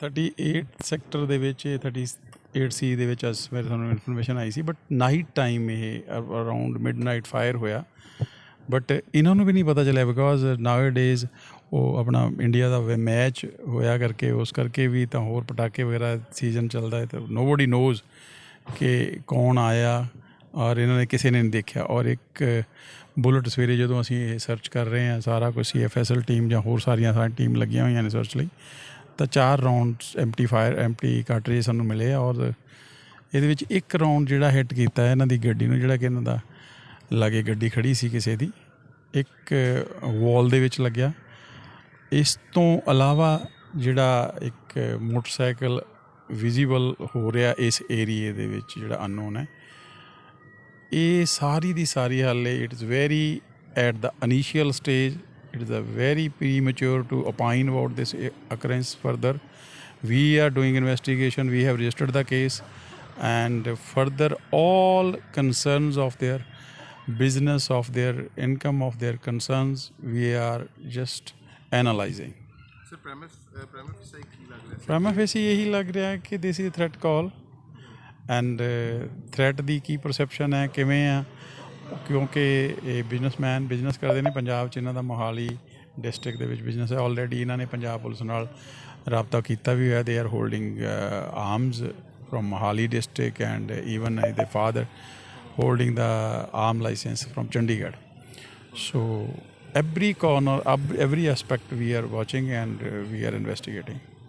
38 sector ਦੇ ਵਿੱਚ, ਇਹ 38 ਸੀ ਦੇ ਵਿੱਚ ਅਸ ਮੇਰੇ ਤੁਹਾਨੂੰ ਇਨਫੋਰਮੇਸ਼ਨ ਆਈ ਸੀ ਬਟ ਨਾਈਟ ਟਾਈਮ ਇਹ ਅਰਾਊਂਡ ਮਿਡਨਾਈਟ ਫਾਇਰ ਹੋਇਆ। ਬਟ ਇਹਨਾਂ ਨੂੰ ਵੀ ਨਹੀਂ ਪਤਾ ਚੱਲਿਆ ਬਿਕੋਜ਼ ਨਾਓ ਡੇਜ਼ ਉਹ ਆਪਣਾ ਇੰਡੀਆ ਦਾ ਮੈਚ ਹੋਇਆ ਕਰਕੇ, ਉਸ ਕਰਕੇ ਵੀ ਤਾਂ ਹੋਰ ਪਟਾਕੇ ਵਗੈਰਾ ਸੀਜ਼ਨ ਚੱਲਦਾ ਹੈ, ਤਾਂ ਨੋਬਡੀ ਨੋਜ਼ ਕਿ ਕੌਣ ਆਇਆ ਔਰ ਇਹਨਾਂ ਨੇ ਕਿਸੇ ਨੇ ਨਹੀਂ ਦੇਖਿਆ। ਔਰ ਇੱਕ ਬੁਲਟ ਸਵੇਰੇ ਜਦੋਂ ਅਸੀਂ ਇਹ ਸਰਚ ਕਰ ਰਹੇ ਹਾਂ, ਸਾਰਾ ਕੁਝ ਸੀਐਫਐਸਐਲ ਟੀਮ ਜਾਂ ਹੋਰ ਸਾਰੀਆਂ ਸਾਰੀਆਂ ਟੀਮ ਲੱਗੀਆਂ ਹੋਈਆਂ ਨੇ ਸਰਚ ਲਈ ਤਾਂ ਚਾਰ rounds empty fire empty cartridge ਸਾਨੂੰ ਮਿਲੇ ਔਰ ਇਹਦੇ ਵਿੱਚ ਇੱਕ ਰਾਉਂਡ ਜਿਹੜਾ ਹਿੱਟ ਕੀਤਾ ਇਹਨਾਂ ਦੀ ਗੱਡੀ ਨੂੰ, ਜਿਹੜਾ ਕਿ ਇਹਨਾਂ ਦਾ ਲਾਗੇ ਗੱਡੀ ਖੜੀ ਸੀ ਕਿਸੇ ਦੀ, ਇੱਕ ਵਾਲ ਦੇ ਵਿੱਚ ਲੱਗਿਆ। ਇਸ ਤੋਂ ਇਲਾਵਾ ਜਿਹੜਾ ਇੱਕ ਮੋਟਰਸਾਈਕਲ ਵਿਜ਼ੀਬਲ ਹੋ ਰਿਹਾ ਇਸ ਏਰੀਏ ਦੇ ਵਿੱਚ, ਜਿਹੜਾ ਅਨਨੋਨ ਹੈ, ਇਹ ਸਾਰੀ ਦੀ ਸਾਰੀ ਹਾਲੇ it is very at the initial stage it is a very premature to opine about this uh, occurrence further we are doing investigation we have registered the case and further all concerns of their business of their income of their concerns we are just analyzing sir premise premise ਸਹੀ ਕੀ ਲੱਗ ਰਿਹਾ ਸੀ prima ਫੇਸੀ ਇਹੀ ਲੱਗ ਰਿਹਾ ਹੈ ਕਿ this is threat call and threat ਦੀ ਕੀ perception ਹੈ ਕਿਵੇਂ ਆ ਕਿਉਂਕਿ ਇਹ ਬਿਜ਼ਨਸਮੈਨ ਬਿਜ਼ਨਸ ਕਰਦੇ ਨੇ ਪੰਜਾਬ 'ਚ ਇਹਨਾਂ ਦਾ ਮੋਹਾਲੀ ਡਿਸਟ੍ਰਿਕਟ ਦੇ ਵਿੱਚ ਬਿਜ਼ਨਸ ਹੈ। ਆਲਰੇਡੀ ਇਹਨਾਂ ਨੇ ਪੰਜਾਬ ਪੁਲਿਸ ਨਾਲ ਰਾਬਤਾ ਕੀਤਾ ਵੀ ਹੋਇਆ। They are holding arms from Mohali district and even the father holding the arm license from Chandigarh. So every corner, ab- every aspect we are watching and uh, we are investigating.